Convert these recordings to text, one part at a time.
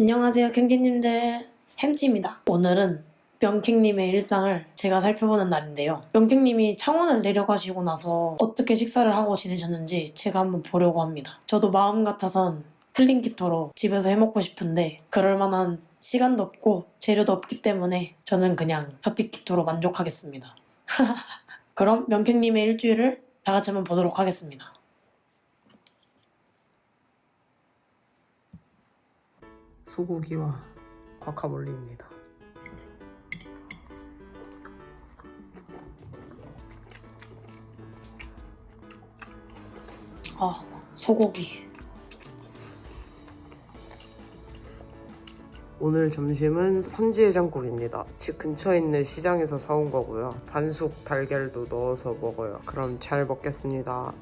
안녕하세요, 캥키님들. 햄찌입니다. 오늘은 명캥님의 일상을 제가 살펴보는 날인데요. 명캥님이 창원을 내려가시고 나서 어떻게 식사를 하고 지내셨는지 제가 한번 보려고 합니다. 저도 마음 같아선 클린키토로 집에서 해먹고 싶은데 그럴 만한 시간도 없고 재료도 없기 때문에 저는 그냥 더티키토로 만족하겠습니다. 그럼 명캥님의 일주일을 다 같이 한번 보도록 하겠습니다. 소고기와 과카몰리입니다. 아, 소고기. 오늘 점심은 선지해장국입니다. 집 근처에 있는 시장에서 사온 거고요. 반숙 달걀도 넣어서 먹어요. 그럼 잘 먹겠습니다.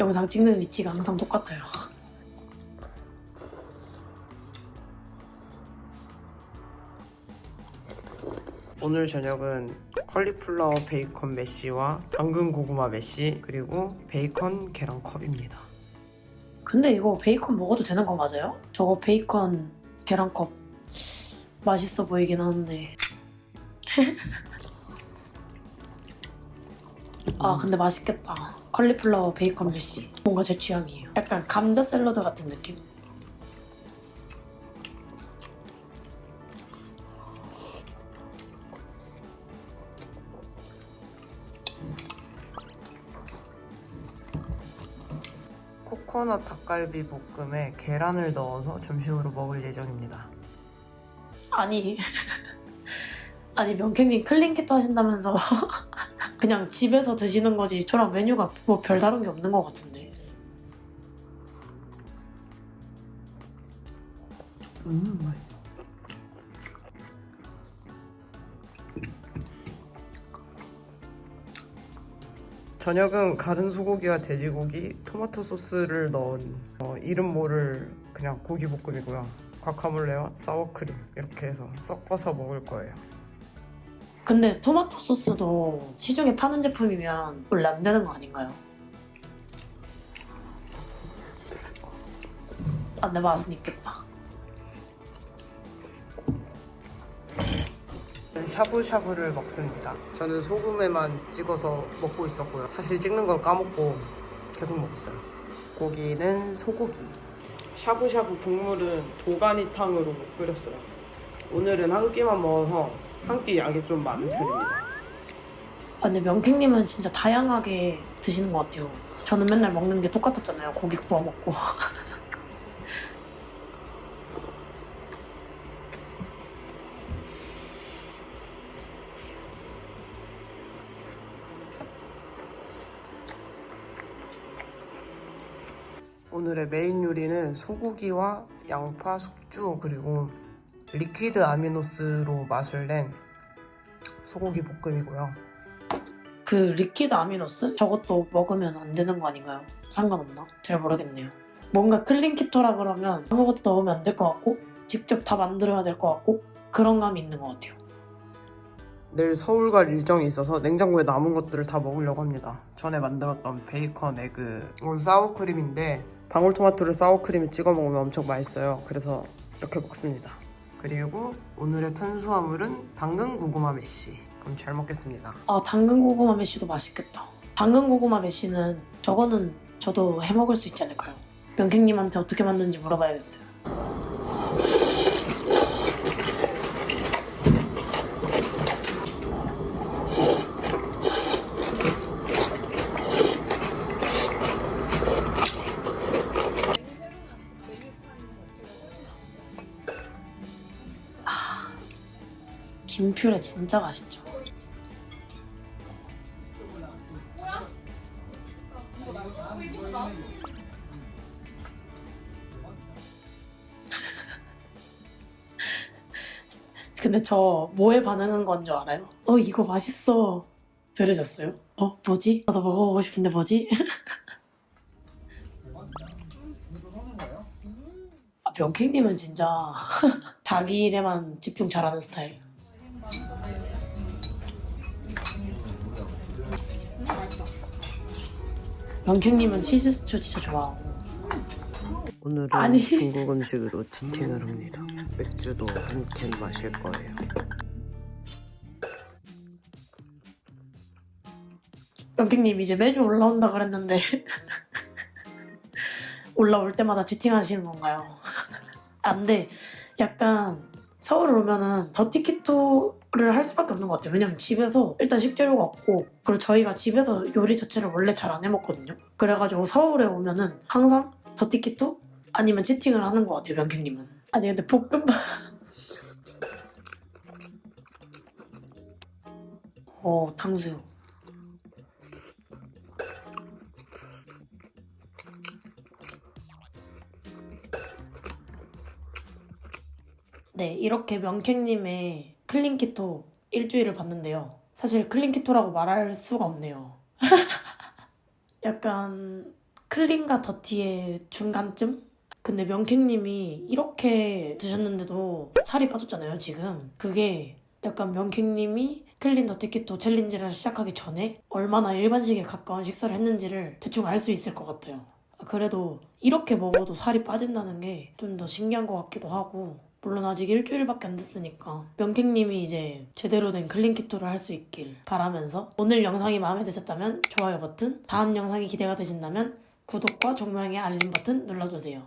영상 찍는 위치가 항상 똑같아요. 오늘 저녁은 컬리플라워 베이컨 메쉬와 당근 고구마 메쉬 그리고 베이컨 계란 컵입니다. 근데 이거 베이컨 먹어도 되는 거 맞아요? 저거 베이컨 계란컵 맛있어 보이긴 하는데. 아 근데 맛있겠다. 컬리플라워 베이컨 메시. 뭔가 제 취향이에요. 약간 감자 샐러드 같은 느낌? 코코넛 닭갈비 볶음에 계란을 넣어서 점심으로 먹을 예정입니다. 아니 아니 명캔님 클린키트 하신다면서 그냥 집에서 드시는 거지 저랑 메뉴가 뭐 별다른 게 없는 것 같은데 음 맛있어. 저녁은 가른 소고기와 돼지고기, 토마토 소스를 넣은 어, 이름 모를 그냥 고기 볶음이고요. 과카몰레와 사워크림 이렇게 해서 섞어서 먹을 거예요. 근데 토마토 소스도 시중에 파는 제품이면 원래 안 되는 거 아닌가요? 아, 내 맛은 있겠다. 샤브샤브를 먹습니다. 저는 소금에만 찍어서 먹고 있었고요. 사실 찍는 걸 까먹고 계속 먹었어요. 고기는 소고기. 샤브샤브 국물은 도가니탕으로 끓였어요. 오늘은 한 끼만 먹어서 한 끼 양이 좀 많은 편입니다. 아, 근데 명킹님은 진짜 다양하게 드시는 것 같아요. 저는 맨날 먹는 게 똑같았잖아요. 고기 구워 먹고. 오늘의 메인 요리는 소고기와 양파, 숙주 그리고 리퀴드 아미노스로 맛을 낸 소고기 볶음이고요. 그 리퀴드 아미노스? 저것도 먹으면 안 되는 거 아닌가요? 상관없나? 잘 모르겠네요. 뭔가 클린 키토라 그러면 아무것도 넣으면 안 될 것 같고 직접 다 만들어야 될 것 같고 그런 감이 있는 것 같아요. 내일 서울 갈 일정이 있어서 냉장고에 남은 것들을 다 먹으려고 합니다. 전에 만들었던 베이컨 에그 이건 사워크림인데 방울토마토를 사워크림에 찍어 먹으면 엄청 맛있어요. 그래서 이렇게 먹습니다. 그리고 오늘의 탄수화물은 당근 고구마 메쉬. 그럼 잘 먹겠습니다. 아 당근 고구마 메시도 맛있겠다. 당근 고구마 메시는 저거는 저도 해 먹을 수 있지 않을까요? 명객님한테 어떻게 만드는지 물어봐야겠어요. 김퓨레 진짜 맛있죠. 근데 저 뭐에 반응한 건 줄 알아요? 어 이거 맛있어 들으셨어요? 어 뭐지? 나도 먹어보고 싶은데 뭐지? 아, 명객님은 진짜 자기 일에만 집중 잘하는 스타일 명객님은 치즈 스튜 진짜 좋아하고 오늘은 아니. 중국 음식으로 치팅을 합니다. 맥주도 한 캔 마실 거예요. 영객님 이제 매주 올라온다 그랬는데 올라올 때마다 지팅하시는 건가요? 안 돼 약간 서울 오면은 더 티키토를 할 수밖에 없는 것 같아요. 왜냐면 집에서 일단 식재료가 없고 그리고 저희가 집에서 요리 자체를 원래 잘 안 해먹거든요. 그래가지고 서울에 오면은 항상 더 티키토 아니면 치팅을 하는 것 같아요 명객님은. 아니 근데 볶음밥. 어 탕수육 네, 이렇게 명객님의 클린키토 일주일을 봤는데요. 사실 클린키토라고 말할 수가 없네요. 약간 클린과 더티의 중간쯤? 근데 명객님이 이렇게 드셨는데도 살이 빠졌잖아요, 지금. 그게 약간 명객님이 클린 더티키토 챌린지를 시작하기 전에 얼마나 일반식에 가까운 식사를 했는지를 대충 알 수 있을 것 같아요. 그래도 이렇게 먹어도 살이 빠진다는 게 좀 더 신기한 것 같기도 하고 물론 아직 일주일밖에 안 됐으니까. 명객님이 이제 제대로 된 클린키토를 할 수 있길 바라면서 오늘 영상이 마음에 드셨다면 좋아요 버튼 다음 영상이 기대가 되신다면 구독과 종명의 알림 버튼 눌러주세요.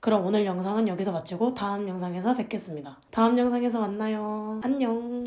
그럼 오늘 영상은 여기서 마치고 다음 영상에서 뵙겠습니다. 다음 영상에서 만나요. 안녕